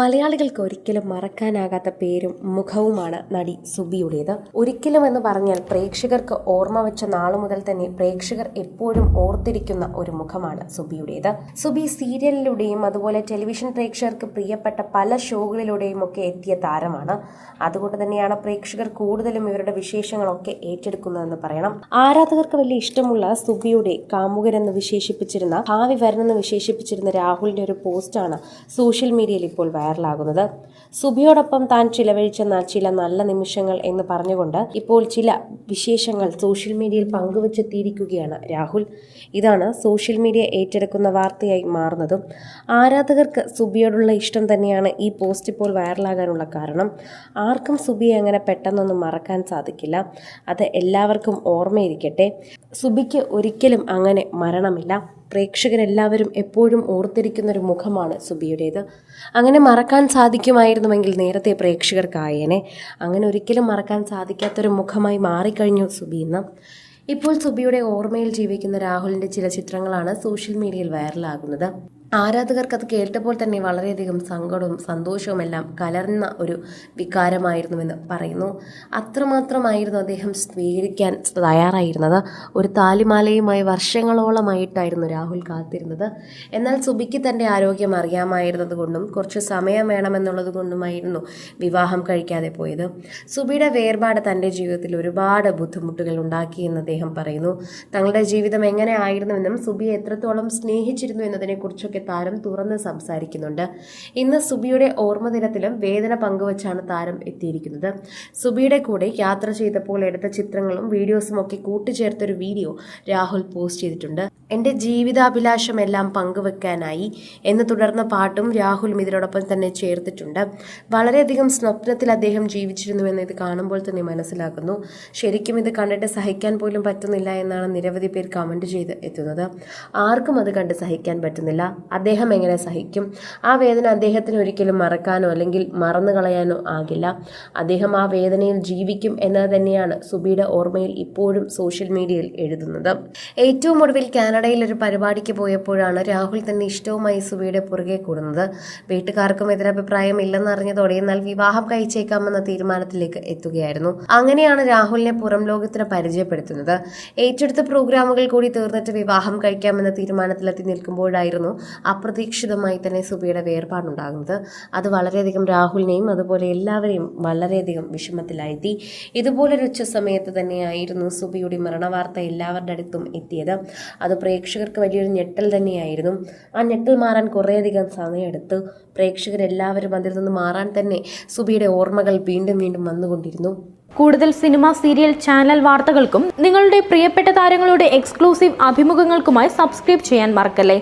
മലയാളികൾക്ക് ഒരിക്കലും മറക്കാനാകാത്ത പേരും മുഖവുമാണ് നടി സുബിയുടേത്. ഒരിക്കലും എന്ന് പറഞ്ഞാൽ പ്രേക്ഷകർക്ക് ഓർമ്മ വെച്ച നാളു മുതൽ തന്നെ പ്രേക്ഷകർ എപ്പോഴും ഓർത്തിരിക്കുന്ന ഒരു മുഖമാണ് സുബിയുടേത്. സുബി സീരിയലിലൂടെയും അതുപോലെ ടെലിവിഷൻ പ്രേക്ഷകർക്ക് പ്രിയപ്പെട്ട പല ഷോകളിലൂടെയും ഒക്കെ എത്തിയ താരമാണ്. അതുകൊണ്ട് തന്നെയാണ് പ്രേക്ഷകർ കൂടുതലും ഇവരുടെ വിശേഷങ്ങളൊക്കെ ഏറ്റെടുക്കുന്നതെന്ന് പറയണം. ആരാധകർക്ക് വലിയ ഇഷ്ടമുള്ള സുബിയുടെ കാമുകരെന്ന് വിശേഷിപ്പിച്ചിരുന്ന ഭാവി വരനെന്ന് വിശേഷിപ്പിച്ചിരുന്ന രാഹുലിന്റെ ഒരു പോസ്റ്റാണ് സോഷ്യൽ മീഡിയയിൽ ഇപ്പോൾ വൈറലാകുന്നത് സുബിയോടൊപ്പം താൻ ചിലവഴിച്ച ചില നല്ല നിമിഷങ്ങൾ എന്ന് പറഞ്ഞുകൊണ്ട് ഇപ്പോൾ ചില വിശേഷങ്ങൾ സോഷ്യൽ മീഡിയയിൽ പങ്കുവച്ചെത്തിയിരിക്കുകയാണ് രാഹുൽ. ഇതാണ് സോഷ്യൽ മീഡിയ ഏറ്റെടുക്കുന്ന വാർത്തയായി മാറുന്നതും ആരാധകർക്ക് സുബിയോടുള്ള ഇഷ്ടം തന്നെയാണ് ഈ പോസ്റ്റ് ഇപ്പോൾ വൈറലാകാനുള്ള കാരണം. ആർക്കും സുബിയെ അങ്ങനെ പെട്ടെന്നൊന്നും മറക്കാൻ സാധിക്കില്ല. അത് എല്ലാവർക്കും ഓർമ്മയിരിക്കട്ടെ. സുബിക്ക് ഒരിക്കലും അങ്ങനെ മരണമില്ല. പ്രേക്ഷകരെല്ലാവരും എപ്പോഴും ഓർത്തിരിക്കുന്ന ഒരു മുഖമാണ് സുബിയുടേത്. അങ്ങനെ മറക്കാൻ സാധിക്കുമായിരുന്നുവെങ്കിൽ നേരത്തെ പ്രേക്ഷകർക്കായേനെ. അങ്ങനെ ഒരിക്കലും മറക്കാൻ സാധിക്കാത്തൊരു മുഖമായി മാറിക്കഴിഞ്ഞു സുബി ഇന്ന്. ഇപ്പോൾ സുബിയുടെ ഓർമ്മയിൽ ജീവിക്കുന്ന രാഹുലിന്റെ ചില ചിത്രങ്ങളാണ് സോഷ്യൽ മീഡിയയിൽ വൈറലാകുന്നത്. ആരാധകർക്ക് അത് കേട്ടപ്പോൾ തന്നെ വളരെയധികം സങ്കടവും സന്തോഷവും എല്ലാം കലർന്ന ഒരു വികാരമായിരുന്നുവെന്ന് പറയുന്നു. അത്രമാത്രമായിരുന്നു അദ്ദേഹം സ്വീകരിക്കാൻ തയ്യാറായിരുന്നത്. ഒരു താലിമാലയുമായി വർഷങ്ങളോളമായിട്ടായിരുന്നു രാഹുൽ കാത്തിരുന്നത്. എന്നാൽ സുബിക്ക് തന്റെ ആരോഗ്യം അറിയാമായിരുന്നത് കൊണ്ടും കുറച്ച് സമയം വേണമെന്നുള്ളത് കൊണ്ടുമായിരുന്നു വിവാഹം കഴിക്കാതെ പോയത്. സുബിയുടെ വേർപാട് തന്റെ ജീവിതത്തിൽ ഒരുപാട് ബുദ്ധിമുട്ടുകൾ ഉണ്ടാക്കിയെന്ന് അദ്ദേഹം പറയുന്നു. തങ്ങളുടെ ജീവിതം എങ്ങനെ ആയിരുന്നുവെന്നും സുബിയെ എത്രത്തോളം സ്നേഹിച്ചിരുന്നു എന്നതിനെക്കുറിച്ചൊക്കെ താരം തുറന്ന് സംസാരിക്കുന്നുണ്ട്. ഇന്ന് സുബിയുടെ ഓർമ്മ ദിനത്തിലും വേദന പങ്കുവച്ചാണ് താരം എത്തിയിരിക്കുന്നത്. സുബിയുടെ കൂടെ യാത്ര ചെയ്തപ്പോൾ എടുത്ത ചിത്രങ്ങളും വീഡിയോസും ഒക്കെ കൂട്ടിച്ചേർത്തൊരു വീഡിയോ രാഹുൽ പോസ്റ്റ് ചെയ്തിട്ടുണ്ട്. എന്റെ ജീവിതാഭിലാഷം എല്ലാം പങ്കുവെക്കാനായി എന്ന് തുടർന്ന പാട്ടും രാഹുലും ഇതിനോടൊപ്പം തന്നെ ചേർത്തിട്ടുണ്ട്. വളരെയധികം സ്വപ്നത്തിൽ അദ്ദേഹം ജീവിച്ചിരുന്നുവെന്ന് ഇത് കാണുമ്പോൾ തന്നെ മനസ്സിലാക്കുന്നു. ശരിക്കും ഇത് കണ്ടിട്ട് സഹിക്കാൻ പോലും പറ്റുന്നില്ല എന്നാണ് നിരവധി പേർ കമന്റ് ചെയ്ത് എത്തുന്നത്. ആർക്കും അത് കണ്ട് സഹിക്കാൻ പറ്റുന്നില്ല. അദ്ദേഹം എങ്ങനെ സഹിക്കും? ആ വേദന അദ്ദേഹത്തിന് ഒരിക്കലും മറക്കാനോ അല്ലെങ്കിൽ മറന്നു കളയാനോ ആകില്ല. അദ്ദേഹം ആ വേദനയിൽ ജീവിക്കും എന്നത് തന്നെയാണ് സുബിയുടെ ഓർമ്മയിൽ ഇപ്പോഴും സോഷ്യൽ മീഡിയയിൽ എഴുതുന്നത്. ഏറ്റവും ഒടുവിൽ കാനഡയിൽ ഒരു പരിപാടിക്ക് പോയപ്പോഴാണ് രാഹുൽ തന്നെ ഇഷ്ടവുമായി സുബിയുടെ പുറകെ കൂടുന്നത്. വീട്ടുകാർക്കും എതിരഭിപ്രായം ഇല്ലെന്നറിഞ്ഞതോടെ എന്നാൽ വിവാഹം കഴിച്ചേക്കാമെന്ന തീരുമാനത്തിലേക്ക് എത്തുകയായിരുന്നു. അങ്ങനെയാണ് രാഹുലിനെ പുറം ലോകത്തിന് പരിചയപ്പെടുത്തുന്നത്. ഏറ്റെടുത്ത പ്രോഗ്രാമുകൾ കൂടി തീർന്നിട്ട് വിവാഹം കഴിക്കാമെന്ന തീരുമാനത്തിലെത്തി നിൽക്കുമ്പോഴായിരുന്നു അപ്രതീക്ഷിതമായി തന്നെ സുബിയുടെ വേർപാടുണ്ടാകുന്നത്. അത് വളരെയധികം രാഹുലിനെയും അതുപോലെ എല്ലാവരെയും വളരെയധികം വിഷമത്തിലായെത്തി ഇതുപോലൊരു ഉച്ച സമയത്ത് തന്നെയായിരുന്നു സുബിയുടെ മരണവാർത്ത എല്ലാവരുടെ അടുത്തും എത്തിയത്. അത് പ്രേക്ഷകർക്ക് വലിയൊരു ഞെട്ടൽ തന്നെയായിരുന്നു. ആ ഞെട്ടൽ മാറാൻ കുറേയധികം സമയമെടുത്ത്. പ്രേക്ഷകരെല്ലാവരും അതിൽ നിന്ന് മാറാൻ തന്നെ സുബിയുടെ ഓർമ്മകൾ വീണ്ടും വീണ്ടും വന്നുകൊണ്ടിരുന്നു. കൂടുതൽ സിനിമ സീരിയൽ ചാനൽ വാർത്തകൾക്കും നിങ്ങളുടെ പ്രിയപ്പെട്ട താരങ്ങളുടെ എക്സ്ക്ലൂസീവ് അഭിമുഖങ്ങൾക്കുമായി സബ്സ്ക്രൈബ് ചെയ്യാൻ മറക്കല്ലേ?